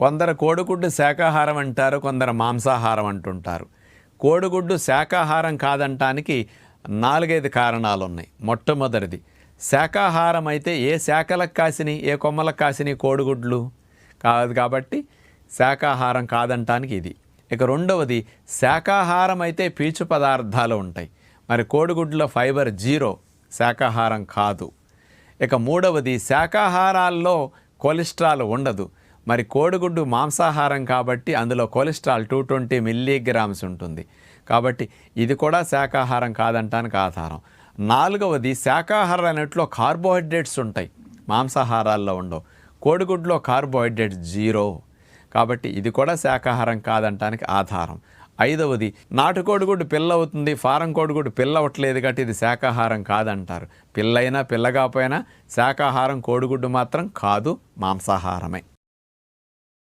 కొందరు కోడిగుడ్డు శాకాహారం అంటారు కొందరు మాంసాహారం అంటుంటారు. కోడిగుడ్డు శాకాహారం కాదంటానికి నాలుగైదు కారణాలు ఉన్నాయి మొట్టమొదటిది శాకాహారం అయితే ఏ శాఖలకు కాసిని ఏ కొమ్మలకు కాసిని కోడిగుడ్లు? కాదు కాబట్టి శాకాహారం కాదంటానికి ఇది. ఇక రెండవది శాకాహారం అయితే పీచు పదార్థాలు ఉంటాయి. మరి కోడిగుడ్లో ఫైబర్ జీరో శాకాహారం కాదు. ఇక మూడవది శాకాహారాల్లో కొలెస్ట్రాల్ ఉండదు. మరి కోడిగుడ్డు మాంసాహారం కాబట్టి అందులో కొలెస్ట్రాల్ టూ ట్వంటీ మిల్లీగ్రామ్స్ ఉంటుంది. కాబట్టి ఇది కూడా శాకాహారం కాదంటానికి ఆధారం. నాలుగవది శాకాహారం అన్నిట్లో కార్బోహైడ్రేట్స్ ఉంటాయి. మాంసాహారాల్లో ఉండవు. కోడిగుడ్లో కార్బోహైడ్రేట్స్ జీరో. కాబట్టి ఇది కూడా శాకాహారం కాదంటానికి ఆధారం. ఐదవది నాటుకోడిగుడ్డు పిల్ల అవుతుంది ఫారం కోడిగుడ్డు పిల్ల అవ్వట్లేదు కాబట్టి ఇది శాకాహారం కాదంటారు. పిల్లైనా పిల్లగాపోయినా శాకాహారం కోడిగుడ్డు మాత్రం కాదు మాంసాహారమే.